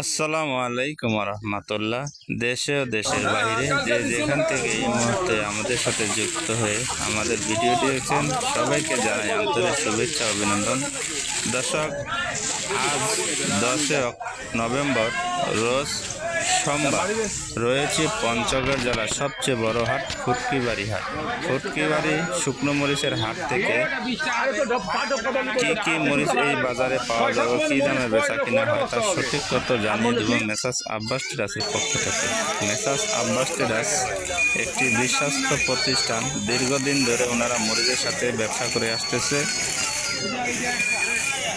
আসসালামু আলাইকুম রহমতুল্লাহ দেশে ও দেশের বাইরে যে যেখান থেকে এই মুহূর্তে আমাদের সাথে যুক্ত হয়ে আমাদের ভিডিওটি দেখছেন, সবাইকে জানাই আন্তরিক শুভেচ্ছা, অভিনন্দন। দর্শক, আজ দশই নভেম্বর, রোজ সোমবার রয়েছে পঞ্চগড় জেলার সবচেয়ে বড় হাট, ফুটকিবাড়ি হাট। ফুটকিবাড়ি শুকনো মরিচের হাট থেকে কি কি মরিচ এই বাজারে পাওয়া যাবে, কী দামে বেচা কিনা হয় তার সঠিক তথ্য জানিয়ে দেব মেসাস আব্বাস টেরাসের পক্ষ থেকে। মেসাস আব্বাস টেরাস একটি বিশ্বস্ত প্রতিষ্ঠান। দীর্ঘদিন ধরে ওনারা মরিচের সাথে ব্যবসা করে আসতেছে।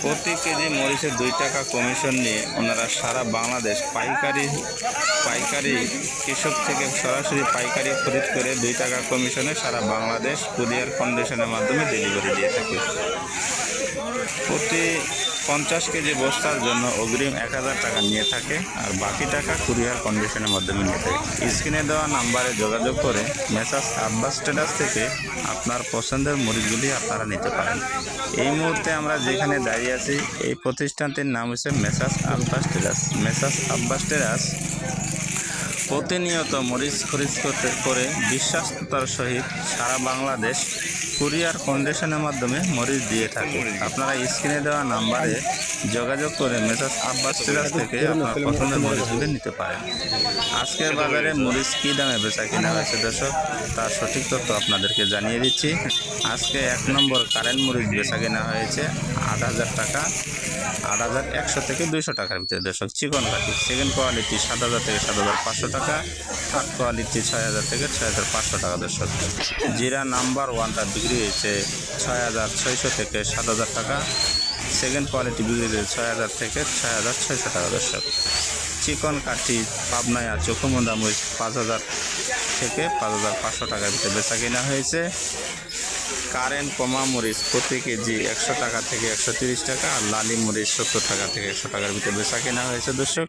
প্রতি কেজি মরিচে দুই টাকা কমিশন নিয়ে ওনারা সারা বাংলাদেশ পাইকারি পাইকারি কৃষক থেকে সরাসরি পাইকারি খরিদ করে দুই টাকা কমিশনে সারা বাংলাদেশ কুরিয়ার ফাউন্ডেশনের মাধ্যমে ডেলিভারি দিয়ে থাকে। প্রতি পঞ্চাশ কেজি বস্তার জন্য অগ্রিম এক হাজার টাকা নিয়ে থাকে আর বাকি টাকা কুরিয়ার কন্ডিশনের মাধ্যমে নিয়ে থাকে। স্ক্রিনে দেওয়া নাম্বারে যোগাযোগ করে মেসাস আব্বাস স্ট্যাটাস থেকে আপনার পছন্দের মরিচগুলি আপনারা নিতে পারেন। এই মুহূর্তে আমরা যেখানে দাঁড়িয়ে আছি, এই প্রতিষ্ঠানটির নাম হচ্ছে messrs Abbas traders messrs Abbas traders প্রতিনিয়ত মরিচ খরিচ করতে করে বিশ্বাসতার সহিত সারা বাংলাদেশ কুরিয়ার কন্ডিশনের মাধ্যমে মরিচ দিয়ে থাকে। আপনারা স্ক্রিনে দেওয়া নাম্বারে যোগাযোগ করে মেসাজ আব্বাস টেরাস থেকে আপনার পছন্দের মরিচগুলি নিতে পারেন। আজকের বাজারে মরিচ কী দামে বেচা কিনা হয়েছে দর্শক, তার সঠিক তথ্য আপনাদেরকে জানিয়ে দিচ্ছি। আজকে এক নম্বর কারেন্ট মরিচ বেচা কিনা হয়েছে আট হাজার টাকা, আট হাজার একশো থেকে দুইশো টাকার ভিতরে দর্শক। চিকন কাঠি সেকেন্ড কোয়ালিটি সাত হাজার থেকে সাত হাজার পাঁচশো টাকা থার্ড কোয়ালিটি ছয় হাজার থেকে ছয় হাজার পাঁচশো টাকা দর্শক। জিরা নাম্বার ওয়ানটা বিক্রি হয়েছে ছয় হাজার ছয়শো থেকে সাত হাজার টাকা। সেকেন্ড কোয়ালিটি বিক্রি হয়েছে ছয় হাজার থেকে ছয় হাজার ছয়শো টাকা, দর্শক। চিকন কাঠি, পাবনায় আর চোখমন্দা মরিচ পাঁচ হাজার থেকে পাঁচ হাজার পাঁচশো টাকার ভিতরে বেচা কেনা হয়েছে। কারেন্ট কমা মরিচ প্রতি কেজি একশো টাকা থেকে একশো তিরিশ টাকা, আর লালি মরিচ সত্তর টাকা থেকে একশো টাকার ভিতরে বেচা কেনা হয়েছে, দর্শক।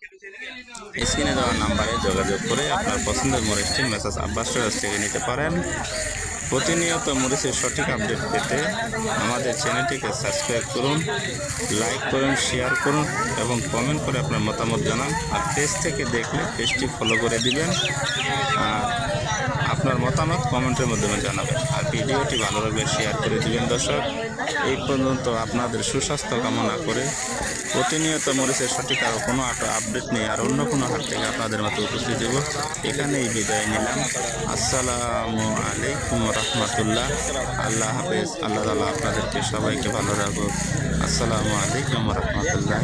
স্ক্রিনে দেওয়া নাম্বারে যোগাযোগ করে আপনার পছন্দের মরিচটি মেসাজ আব্বাস থেকে নিতে পারেন। প্রতিনিয়ত মরিচের সঠিক আপডেট পেতে আমাদের চ্যানেলটিকে সাবস্ক্রাইব করুন, লাইক করুন, শেয়ার করুন এবং কমেন্ট করে আপনার মতামত জানান। আর পেজ থেকে দেখলে পেজটি ফলো করে দিবেন। আর আপনার মতামত কমেন্টের মাধ্যমে জানাবেন। আর ভিডিওটি ভালো লাগলে শেয়ার করে দিবেন দর্শক। এই পর্যন্ত আপনাদের সুস্বাস্থ্য কামনা করে প্রতিনিয়ত মরিচের সঠিক আর কোনো আপডেট নেই, আর অন্য কোনো হাট থেকে আপনাদের মতো উপস্থিত দেব এখানেই বিদায় নিলাম। আসসালামু আলাইকুম রহমতুল্লাহ। আল্লাহ হাফেজ। আল্লাহ তালা আপনাদেরকে সবাইকে ভালো রাখুক। আসসালামু আলাইকুম রহমতুল্লাহ।